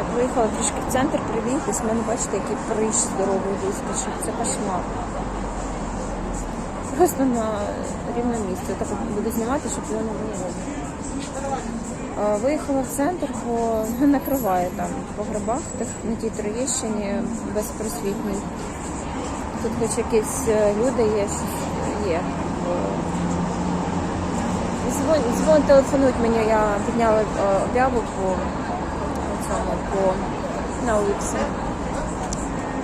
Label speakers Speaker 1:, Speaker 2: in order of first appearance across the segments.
Speaker 1: Так, виїхала трішки в центр, привітись. У мене бачите, який прищ здоровий вискочив. Це кошмар. Просто на рівне місце. Так буду знімати, щоб його не було Виїхала в центр, бо накриває там по грибах, так на тій Троєщині безпросвітній. Тут хоч якісь е, люди є, щось є. Бо Дзвон, телефонують мені, я підняла е, об'яву по по на вулиці.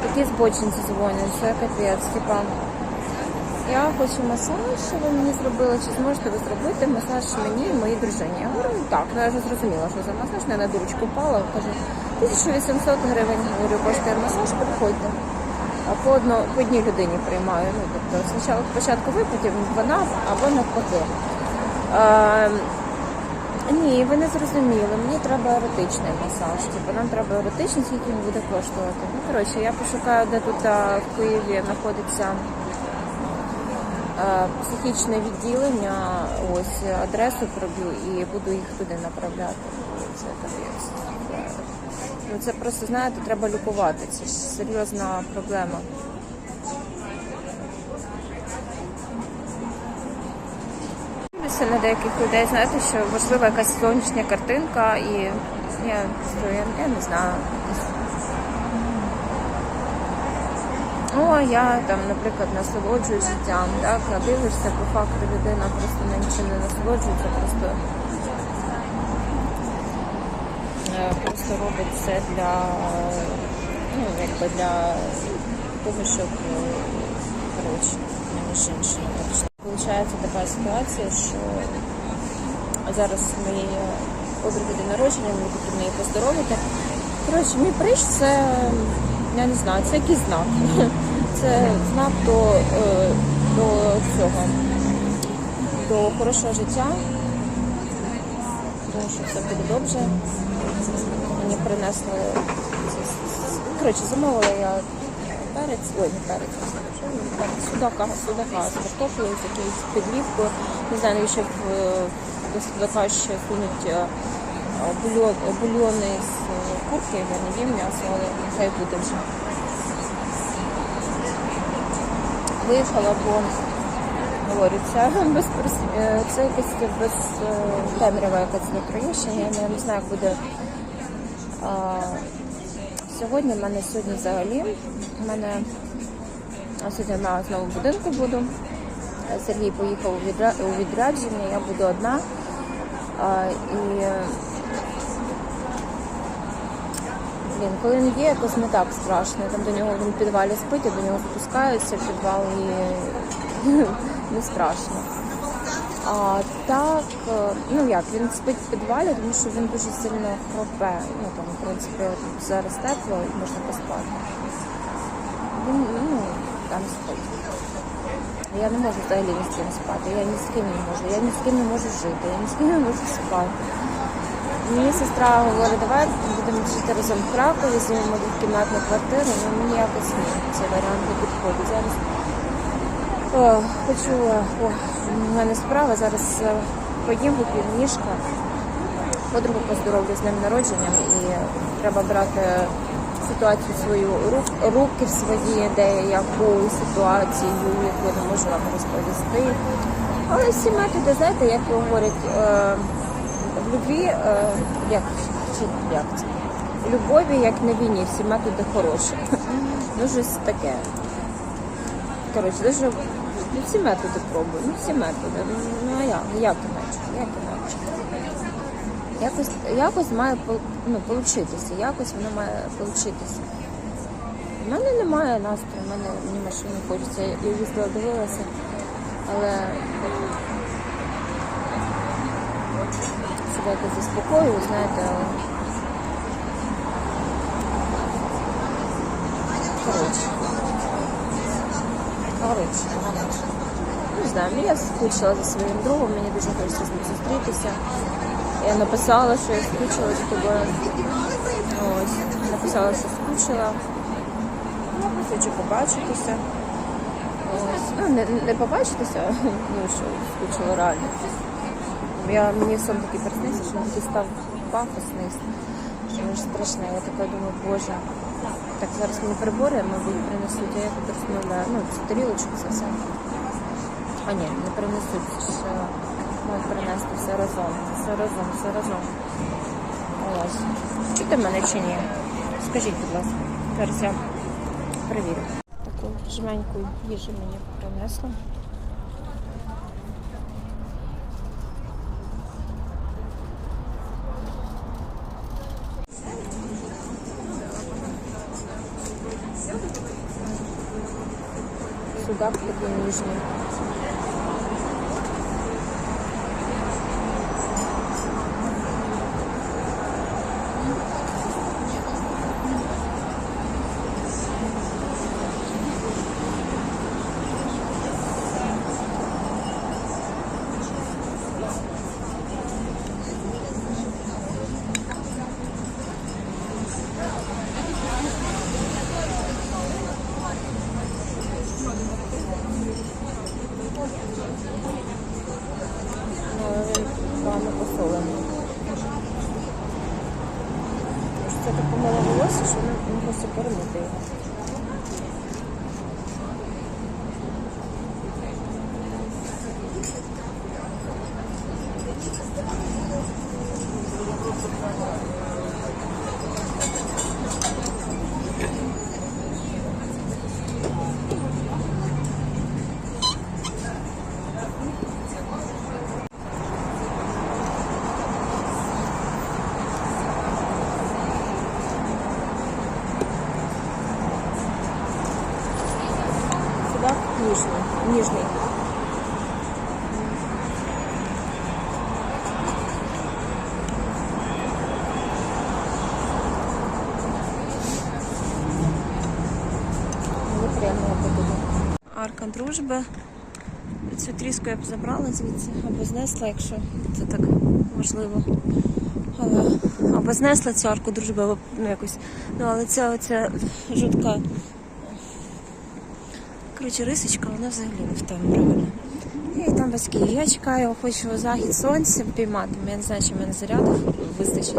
Speaker 1: Такі збочинці дзвонять, це капець, типа. Я хочу масаж, що ви мені зробили, чи зможете ви зробити масаж мені і моїй дружині? Я говорю, «Ну, так, ну я вже зрозуміла, що за масаж, не на дурочку впала, кажу, 1800 гривень, говорю, коштує масаж, приходьте. А по, одно, по одній людині приймаю. Ну, тобто спочатку, ви, потім вона або навпаки. Е, ні, ви не зрозуміли. Мені треба еротичний масаж. Типу, нам треба еротичний, скільки він буде коштувати. Ну, коротше, я пошукаю, де тут а, в Києві знаходиться е, психічне відділення. Ось адресу проб'ю і буду їх туди направляти. Це капець. Ну, це просто, знаєте, треба лікувати. Це ж серйозна проблема. Дивлюся на деяких людей, знаєте, що важлива якась сонячна картинка і я, я, я не знаю. О, я там, наприклад, насолоджуюсь життям, так, а дивишся, по факту людина просто нічим не насолоджується, просто, е, просто робить все для, ну, якби для того, щоб, е, коротше, між іншим. Получається така ситуація, що зараз моєї подруги день народження, мені потрібно її поздоровити. Коротше, мій прищ це, я не знаю, це якийсь знак. Це знак до, е, до цього, до хорошого життя. Тому що все буде добре. Мені принесли коротше, замовила я перець, ой, не перець, судака, судака з картоплею, з якоюсь підлівкою. Не знаю, навіщо в, до судака ще сунуть е, бульон, бульйони з е, курки, я не їм м'ясо, але хай буде вже. Виїхала, бо говорю, це без це якась без темрява якась на Троєщині, я не знаю, як буде. Сьогодні в мене сьогодні взагалі. У мене а сьогодні на знову будинку буду. Сергій поїхав у відрядження, я буду одна. І блін, коли він є, якось не так страшно. Я Там до нього він в підвалі спить, я до нього спускаюся в підвал і не страшно. А так, ну як, він спить в підвалі, тому що він дуже сильно хропе. Ну там, в принципі, зараз тепло і можна поспати. Він ну, там спить. Я не можу взагалі ні з ким спати. Я ні з ким не можу. Я ні з ким не можу жити, я ні з ким не можу спати. Мені сестра говорить, давай будемо жити разом в Кракові, знімемо двокімнатну квартиру, ну мені якось ні. Цей варіант не підходить. Зараз о, хочу, е, о, в мене справа, зараз е, поїм вип'ю ніжка. Подругу поздоровлю з днем народження і треба брати ситуацію свою рук, руки в свої, де яку ситуацію, яку не можу вам розповісти. Але всі методи, знаєте, як говорять, е, в любві, е, як, чи, як це? В любові, як на війні, всі методи хороші. Ну, щось таке. Коротше, дуже всі методи пробую, ну всі методи. Ну, а як? Як іначе? Як іначе? Якось, якось має ну, получитися, якось воно має получитися. У мене немає настрою, в мене ні машини хочеться. Я їздила, дивилася, але себе якось заспокоюю, знаєте, але коротше. Коротше, не знаю, ну, я скучила за своїм другом, мені дуже хочеться з ним зустрітися. Я написала, що я скучила за тобою. Ось, написала, що скучила. Ну, хочу побачитися. Ось. Ну, не, не побачитися, ну що скучила реально. Я, мені сон такий приснився, що він став пафосний, що дуже страшне. Я така думаю, боже. Так зараз мені прибори, мабуть, принесуть, а я тут розмовляю. Ну, цю тарілочку це все. А ні, не принесуть. Це ж е, принести все разом. Все разом, все разом. Ось. Чути мене чи ні? Скажіть, будь ласка. Зараз я перевірю. Таку жменьку їжі мені принесли. Судак такий ніжний. Тріску я б забрала звідси або знесла, якщо це так можливо. Але або знесла цю арку дружби, або ну якось. Ну але ця оця жутка Коротше, рисочка, вона взагалі не в тому правильно. І там батьки. Я чекаю, хочу захід сонця піймати. Я не знаю, чи в мене заряду вистачить.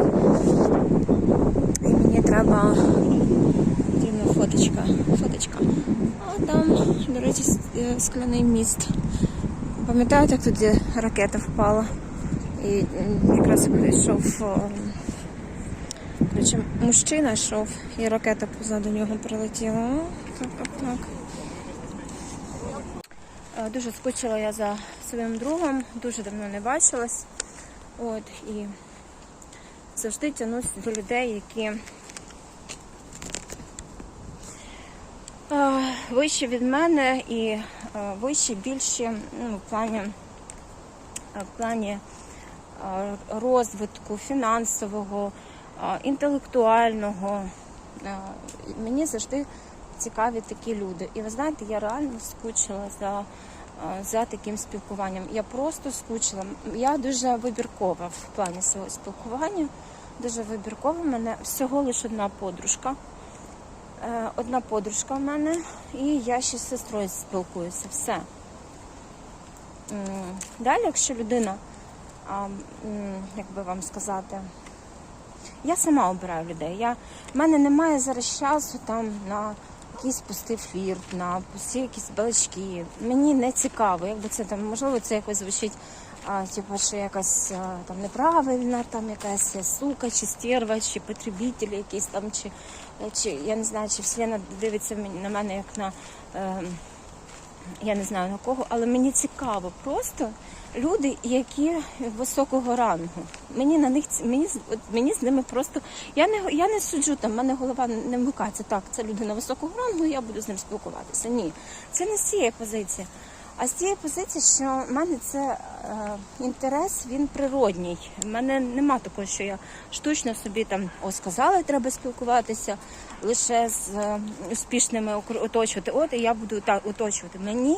Speaker 1: І мені треба потрібна фоточка. фоточка. А там, до речі, е, скляний міст. Пам'ятаєте, як тоді ракета впала? І якраз йшов о, коротше, мужчина йшов, і ракета позаду нього прилетіла. Так, так, так. Е, Дуже скучила я за своїм другом, дуже давно не бачилась. От, і завжди тянусь до людей, які е, вищі від мене і е, вищі, більші ну, в плані, е, в плані е, розвитку фінансового, інтелектуального. Мені завжди цікаві такі люди. І ви знаєте, я реально скучила за, за таким спілкуванням. Я просто скучила. Я дуже вибіркова в плані свого спілкування. Дуже вибіркова. У мене всього лише одна подружка. Е, Одна подружка в мене, і я ще з сестрою спілкуюся. Все. Далі, якщо людина, як би вам сказати, я сама обираю людей. Я, в мене немає зараз часу там на якийсь пустий флірт, на пусті якісь балачки. Мені не цікаво, якби це там, можливо, це якось звучить, а, типу, що якась там неправильна, там якась сука, чи стерва, чи потребитель якийсь там, чи, чи я не знаю, чи вселена дивиться на мене як на. Е, я не знаю на кого, але мені цікаво просто люди, які високого рангу. Мені на них мені, от мені з ними просто я не я не суджу там, в мене голова не вмикається. Так, це людина високого рангу, я буду з ним спілкуватися. Ні, це не з цієї позиції. А з цієї позиції, що в мене це е, інтерес, він природній. У мене нема такого, що я штучно собі там о, сказала, треба спілкуватися лише з е, успішними оточувати. От і я буду так оточувати. Мені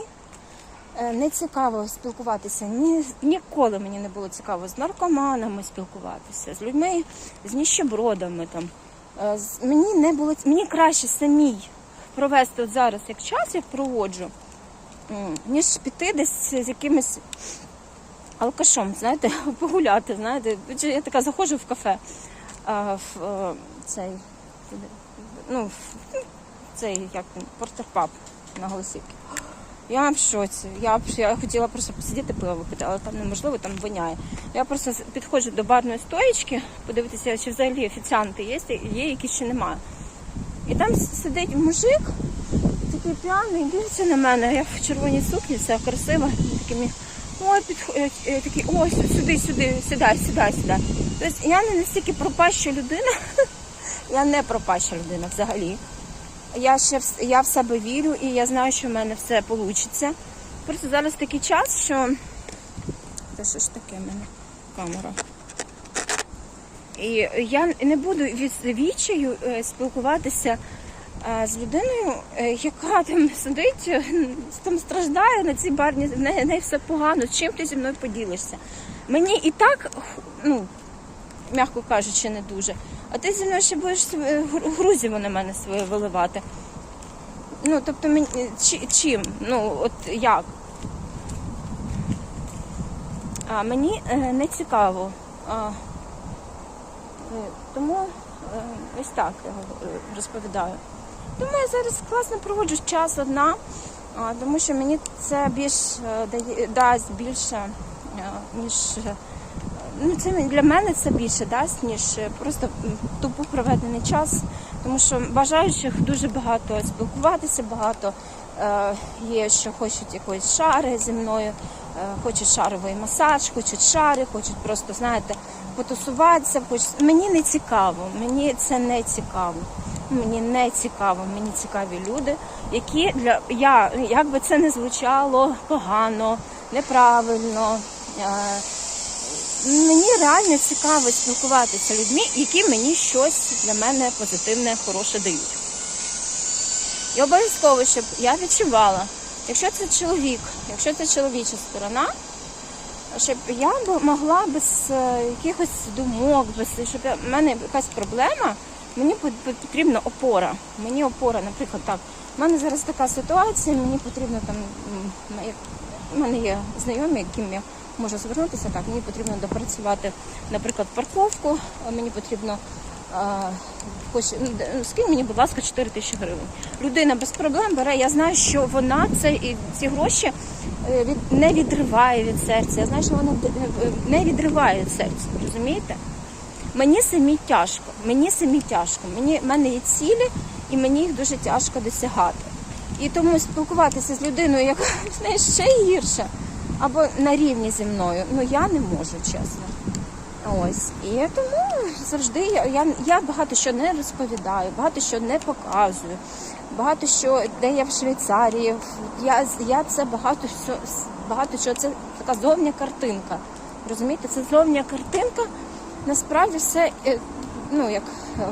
Speaker 1: е, не цікаво спілкуватися. Ні, ніколи мені не було цікаво з наркоманами спілкуватися, з людьми, з ніщебродами. Там. Е, з- Мені не було мені краще самій провести от зараз як час, як проводжу, ніж піти десь з якимось алкашом, знаєте, погуляти. Знаєте, я така заходжу в кафе.
Speaker 2: а, в е, цей, ну, в цей, як він, портер-паб на Голосівці. Я в шоці. Я, я хотіла просто посидіти пиво випити, але там неможливо, там воняє. Я просто підходжу до барної стоїчки, подивитися, чи взагалі офіціанти є, є якісь чи немає. І там сидить мужик, такий п'яний, дивиться на мене. Я в червоній сукні, вся красива. Мені, ой, підх... е, такий, ой, сюди, сюди, сідай, сідай, сідай. Тобто я не настільки пропаща людина, я не пропаща людина взагалі. Я ще я в себе вірю і я знаю, що в мене все вийде. Просто зараз такий час, що. Це що ж таке в мене камера? І я не буду від відчаю е, спілкуватися з людиною, е, яка там сидить, е, там страждає на цій барні, в неї, в неї все погано. Чим ти зі мною поділишся? Мені і так, ну, м'яко кажучи, не дуже. А ти зі мною ще будеш е, гру- грузіво на мене своє виливати. Ну, тобто, мені, чи, чим? Ну, от як? А мені не цікаво. А, Тому ось так я розповідаю. Тому я зараз класно проводжу час одна, тому що мені це більш е, дає, дасть більше, е, ніж е, ну, це для мене це більше дасть, ніж просто тупо проведений час. Тому що бажаючих дуже багато спілкуватися, багато є, що хочуть якоїсь шари зі мною, хочуть шаровий масаж, хочуть шари, хочуть просто, знаєте, потусуватися. Хочуть... Мені не цікаво, мені це не цікаво. Мені не цікаво, мені цікаві люди, які для я, як би це не звучало погано, неправильно. Е, Мені реально цікаво спілкуватися людьми, які мені щось для мене позитивне, хороше дають. І обов'язково, щоб я відчувала, якщо це чоловік, якщо це чоловіча сторона, щоб я могла без е, якихось думок, без щоб в мене якась проблема, мені пот- пот- потрібна опора. Мені опора, наприклад, так. У мене зараз така ситуація, мені потрібно там. У мене є знайомі, яким я можу звернутися. Так, мені потрібно допрацювати, наприклад, парковку. Мені потрібно. е, Хоч ну, ну, скинь мені, будь ласка, 4 тисячі гривень. Людина без проблем бере. Я знаю, що вона це і ці гроші е, не відриває від серця. Я знаю, що вона е, не відриває від серця. Розумієте? Мені самі тяжко. Мені самі тяжко. Мені в мене є цілі, і мені їх дуже тяжко досягати. І тому спілкуватися з людиною, яка з нею ще гірше, або на рівні зі мною, ну я не можу, чесно. Ось. І тому завжди я, я, я багато що не розповідаю, багато що не показую, багато що, де я в Швейцарії, я, я це багато що, багато що, це така зовня картинка. Розумієте, це зовня картинка. Насправді все, е, ну як е,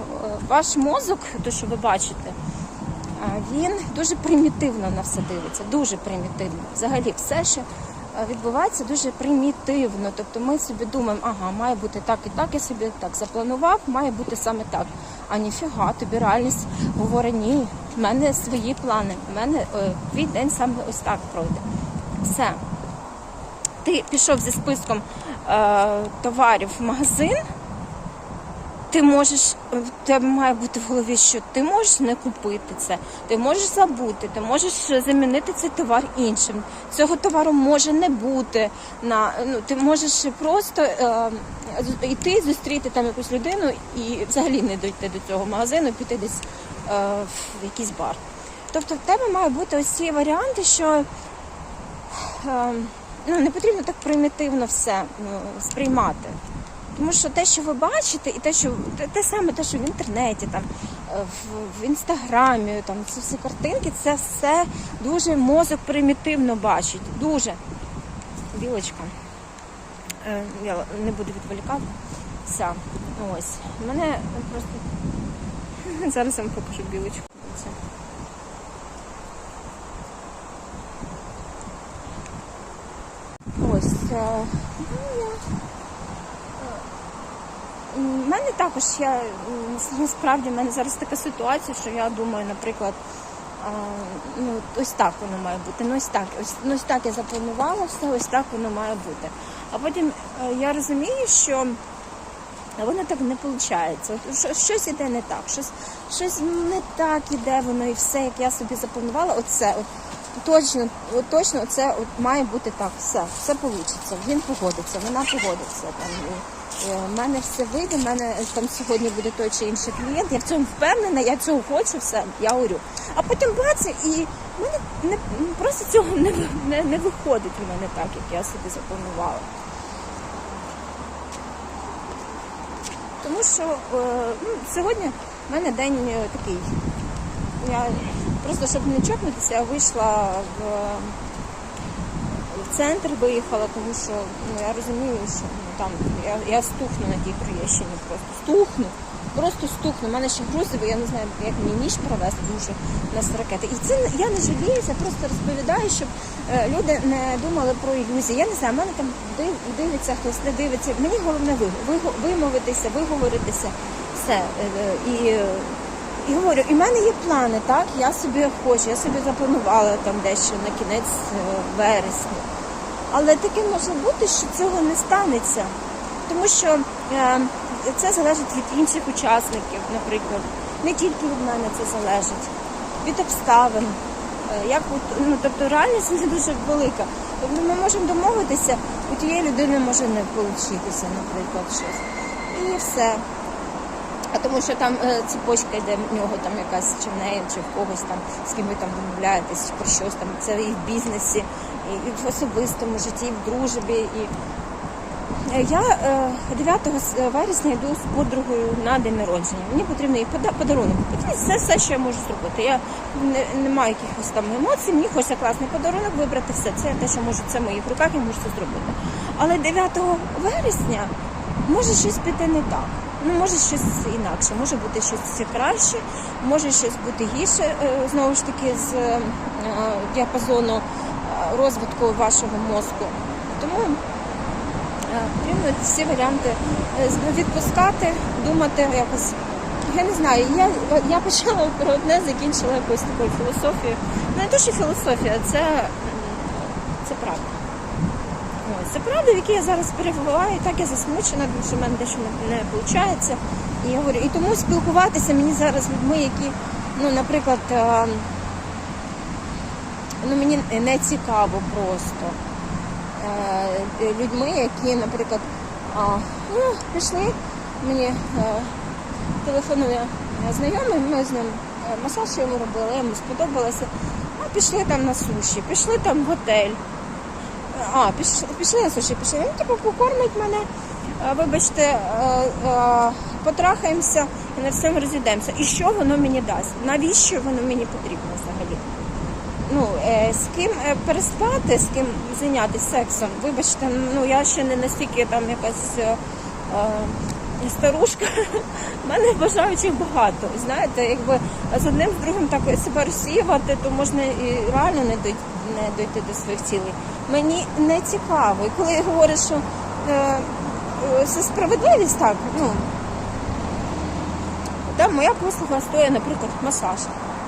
Speaker 2: ваш мозок, то що ви бачите, він дуже примітивно на все дивиться, дуже примітивно. Взагалі, все, що е, відбувається, дуже примітивно. Тобто ми собі думаємо, ага, має бути так і так, я собі так запланував, має бути саме так. А ніфіга, тобі реальність говорить, ні, в мене свої плани, в мене твій день саме ось так пройде. Все. Ти пішов зі списком е, товарів в магазин, ти можеш, в тебе має бути в голові, що ти можеш не купити це, ти можеш забути, ти можеш замінити цей товар іншим. Цього товару може не бути. На, ну, ти можеш просто е, йти, зустріти там якусь людину і взагалі не дойти до цього магазину, піти десь е, в якийсь бар. Тобто в тебе має бути ось ці варіанти, що е, ну, не потрібно так примітивно все ну, сприймати. Тому що те, що ви бачите, і те, що те, те саме, те, що в інтернеті, там е, в, в інстаграмі, там ці всі картинки, це все дуже мозок примітивно бачить. Дуже. Білочка. Е, Я не буду відволікатися. Ось. Мене просто. Зараз я вам покажу білочку. Ось. е, Ну, У мене також я насправді в мене зараз така ситуація, що я думаю, наприклад, а, ну ось так воно має бути. Ну ось так, ось, ну, ось так я запланувала все, ось так воно має бути. А потім е, я розумію, що воно так не виходить. Що- щось іде не так, щось, щось не так іде воно і все, як я собі запланувала, оце, от, точно, точно це от, має бути так, все, все вийде. Він погодиться, вона погодиться. Там, і, в мене все вийде, в мене е, там сьогодні буде той чи інший клієнт, я в цьому впевнена, я цього хочу, все, я орю. А потім бац, і мене не, просто цього не, не, не виходить у мене так, як я собі запланувала. Тому що е, ну, сьогодні в мене день е, такий. Я просто щоб не чокнутися, я вийшла в, в центр, виїхала, тому що ну, я розумію, що ну, там я, я стухну на тій Троєщині, просто стухну. Просто стукну. У мене ще грузовий, я не знаю, як мені ніж провести, тому що у нас ракети. І це я не жаліюся, просто розповідаю, щоб е, люди не думали про ілюзії. Я не знаю, в мене там див- дивиться, хтось не дивиться. Мені головне ви, ви- вимовитися, виговоритися, все. Е, е, І, і говорю, і в мене є плани, так? Я собі хочу, я собі запланувала там дещо на кінець е, вересня. Але таке може бути, що цього не станеться. Тому що е, це залежить від інших учасників, наприклад. Не тільки від мене це залежить, від обставин. Е, Як ну, тобто реальність не дуже велика. Тобто ми можемо домовитися, у тієї людини може не получитися, наприклад, щось. І все. А тому що там е, цепочка йде в нього там якась чи в неї, чи в когось там, з ким ви там домовляєтесь, про щось там. Це і в бізнесі, і, і в особистому житті, і в дружбі. І... Е, Я е, 9 вересня йду з подругою на день народження. Мені потрібно їй подарунок купити. Це все, що я можу зробити. Я не, не маю якихось там емоцій, мені хочеться класний подарунок вибрати все. Це те, що можу, це в моїх руках, я можу це зробити. Але 9 вересня може щось піти не так. Ну, може щось інакше, може бути щось краще, може щось бути гірше, е, знову ж таки, з е, діапазону е, розвитку вашого мозку. Тому потрібно всі варіанти відпускати, думати якось. Я не знаю, я, я почала про одне, закінчила якоюсь такою філософією. Ну, не те, що філософія, це, це правда. Це правда, в якій я зараз перебуваю, так я засмучена, тому що в мене дещо не, виходить. І я говорю, і тому спілкуватися мені зараз з людьми, які, ну, наприклад, е, ну, мені не цікаво просто. Е, людьми, які, наприклад, ну, пішли, мені е, телефонує знайомий, ми з ним масаж йому робили, йому сподобалося. А пішли там на суші, пішли там в готель. А, пішли, пішли суші, пішли. Він типу покормить мене, вибачте, е, е, потрахаємося і на всьому розійдемося. І що воно мені дасть? Навіщо воно мені потрібно взагалі? Ну, е, з ким переспати, з ким зайнятися сексом, вибачте, ну я ще не настільки там якась е, старушка. У мене бажаючих багато. Знаєте, якби з одним з другим так себе розсіювати, то можна і реально не дойти, не дойти до своїх цілей. Мені не цікаво. І коли говорять, що е, е, це справедливість, так, ну там моя послуга стоїть, наприклад, масаж.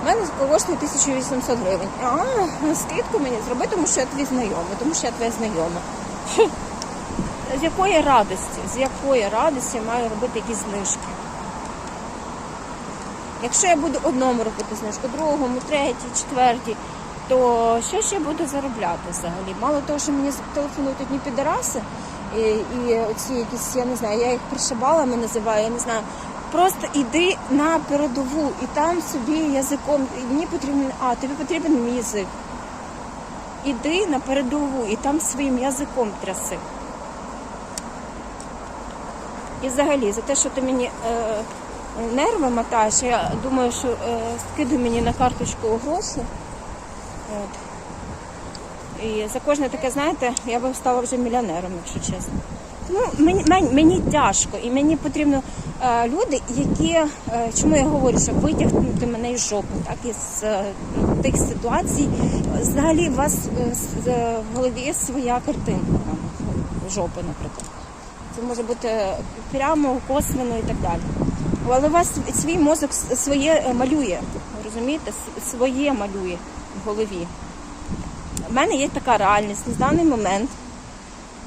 Speaker 2: У мене коштує 1800 гривень. А, скидку мені зроби, тому що я твій знайомий, тому що я твоя знайома. З якої радості? З якої радості я маю робити якісь знижки? Якщо я буду одному робити знижку, другому, третій, четвертій, то що я буду заробляти взагалі? Мало того, що мені телефонують одні підараси, і, і оці якісь, я не знаю, я їх пришибалами називаю, я не знаю. Просто іди на передову і там собі язиком. Мені потрібен, а тобі потрібен мій язик. Іди на передову і там своїм язиком тряси. І взагалі, за те, що ти мені е, нерви мотаєш, я думаю, що е, скидуй мені на карточку гроші. От. І за кожне таке, знаєте, я би стала вже мільйонером, якщо чесно. Тому мені, мені, мені тяжко, і мені потрібно е, люди, які, е, чому я говорю, щоб витягнути мене із жопи, так, із е, тих ситуацій. Взагалі у вас е, е, в голові своя картинка там, жопи, наприклад. Це може бути прямо, косвенно і так далі. Але у вас свій мозок своє е, малює, розумієте? Своє малює в голові. У мене є така реальність на даний момент.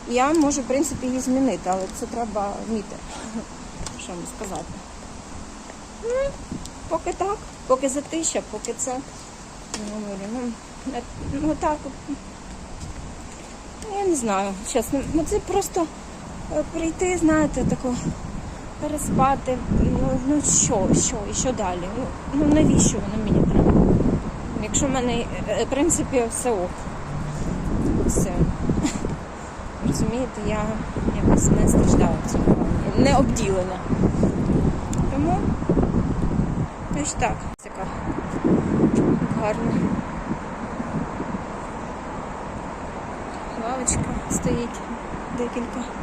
Speaker 2: Я можу, в принципі, її змінити, але це треба вміти. що вам сказати. Ну, поки так, поки затища, поки це. Ну, ну, так. Я не знаю, чесно. Ну це просто прийти, знаєте, тако переспати. Ну, ну що, що, і що далі? Ну, ну навіщо воно мені треба? Якщо в мене, е, в принципі, все ок. Все. Розумієте, я якось не цьому плані. Не обділена. Тому ось так. Така гарно. Лавочка стоїть декілька.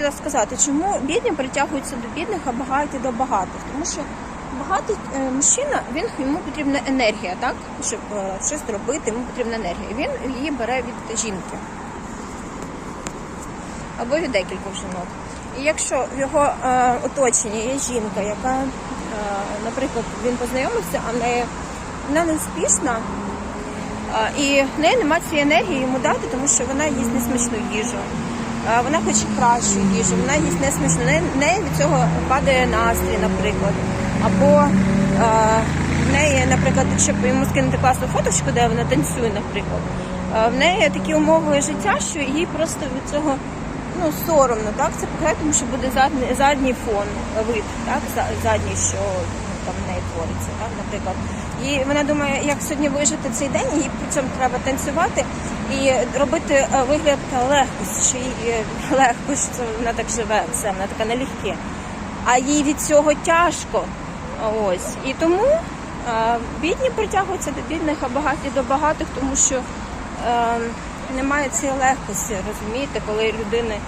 Speaker 2: Хотіла сказати, чому бідні притягуються до бідних, а багаті до багатих. Тому що багатий е, мужчина, він йому потрібна енергія, так? Щоб е, щось робити, йому потрібна енергія. Він її бере від жінки або від декількох жінок. І якщо в його е, оточенні є жінка, яка, е, наприклад, він познайомився, а не вона не успішна, е, і в неї немає цієї енергії йому дати, тому що вона їсть несмачну їжу. Е, Вона хоче кращу їжу, вона їсть несмачну. В неї- В неї від цього падає настрій, наприклад. Або е, в неї, наприклад, щоб йому скинути класну фоточку, де вона танцює, наприклад. е, В неї такі умови життя, що їй просто від цього ну, соромно, так, це тому що буде задній, задній фон, вид, так, задній, що там в неї твориться, так, наприклад. І вона думає, як сьогодні вижити цей день, їй при цьому треба танцювати і робити е, вигляд легкості, що їй е, легко, що вона так живе, все, вона така налегке. А їй від цього тяжко. Ось. І тому е, бідні притягуються до бідних, а багаті до багатих, тому що е, немає цієї легкості, розумієте, коли людини,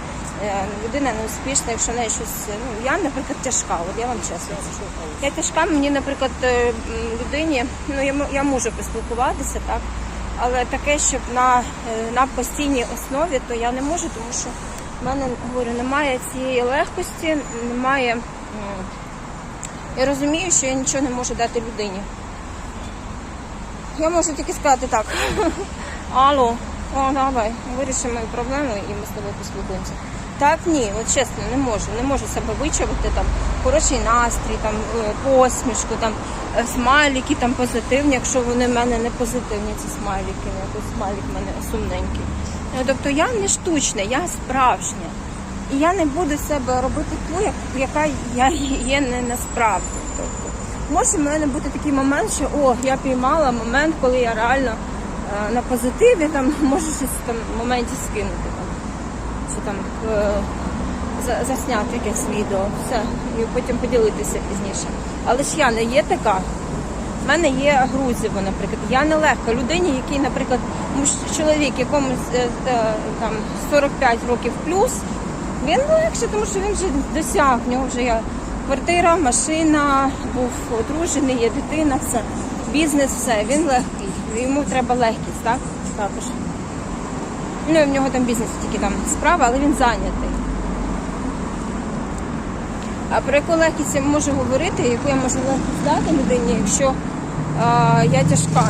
Speaker 2: людина не успішна, якщо в неї щось. Ну, я, наприклад, тяжка, от я вам чесно скажу. Я тяжка, мені, наприклад, е, людині, ну я, я можу поспілкуватися, так. Але таке, щоб на, е, на постійній основі, то я не можу, тому що в мене говорю, немає цієї легкості, немає. Я розумію, що я нічого не можу дати людині. Я можу тільки сказати так. Алло, о, давай, вирішимо проблему і ми з тобою поспілкуємося. Так, ні, от чесно, не можу. Не можу себе вичавити там хороший настрій, там е, посмішку, там е, смайлики там позитивні, якщо вони в мене не позитивні, ці смайлики, не якийсь смайлик в мене сумненький. Ну, Тобто я не штучна, я справжня. І я не буду себе робити ту, яка я є не насправді. Тобто, може в мене бути такий момент, що о, я піймала момент, коли я реально е, на позитиві, там можу щось там в моменті скинути чи там е, засняти якесь відео, все, і потім поділитися пізніше. Але ж я не є така. В мене є Грузіво, наприклад. Я нелегка людині, який, наприклад, муж- чоловік, якому е, е, там 45 років плюс, він легше, тому що він вже досяг. В нього вже є квартира, машина, був одружений, є дитина, все. Бізнес, все. Він легкий. Йому треба легкість, так? Також. Ну, в нього там бізнес тільки там справа, але він зайнятий. А про яку легкість я можу говорити, яку я можу легкість дати людині, якщо а, я тяжка.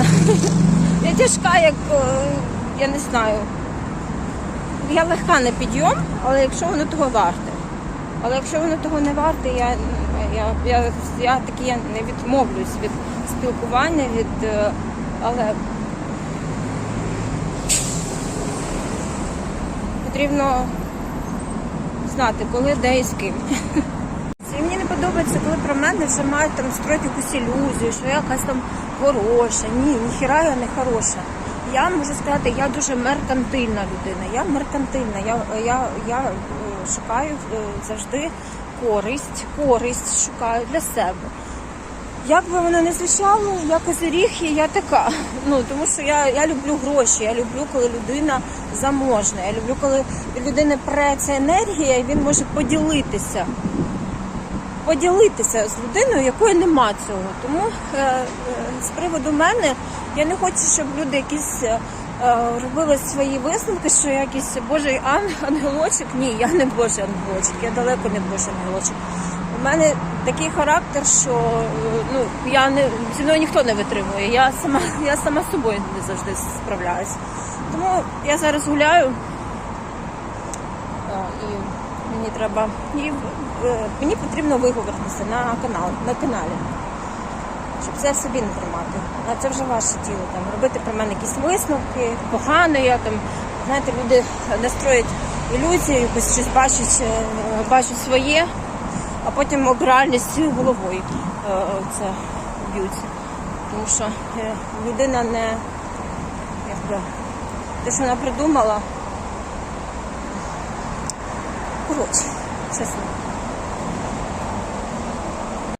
Speaker 2: я тяжка, як е, я не знаю. Я легка на підйом, але якщо воно того варте. Але якщо воно того не варте, я, я, я, я таки я не відмовлюсь від спілкування, від, е, але потрібно знати, коли, де і з ким. І мені не подобається, коли про мене вже мають там строїти якусь ілюзію, що я якась там хороша. Ні, ніхіра я не хороша. Я можу сказати, я дуже меркантильна людина. Я меркантильна. Я, я, я е, шукаю е, завжди користь, користь шукаю для себе. Як би воно не звучало, я козиріг і я така. Ну тому що я, я люблю гроші, я люблю, коли людина заможна. Я люблю, коли людина преться енергія, і він може поділитися поділитися з людиною, якої нема цього. Тому е, е, з приводу мене я не хочу, щоб люди якісь е, е, свої висновки, що якийсь божий ангелочок. Ні, я не божий ангелочок, я далеко не божий ангелочок. У мене такий характер, що е, ну я не зі мною ніхто не витримує. Я сама, я сама з собою не завжди справляюсь. Тому я зараз гуляю. І мені треба. І е, мені потрібно виговоритися на канал, на каналі. Щоб це собі не тримати. А це вже ваше тіло. Там, робити про мене якісь висновки, погано я там. Знаєте, люди настроять ілюзію, якось щось бачать, е, бачать своє, а потім об реальність головою е, це б'ються. Тому що е, людина не якби те, що вона придумала. Коротше, чесно.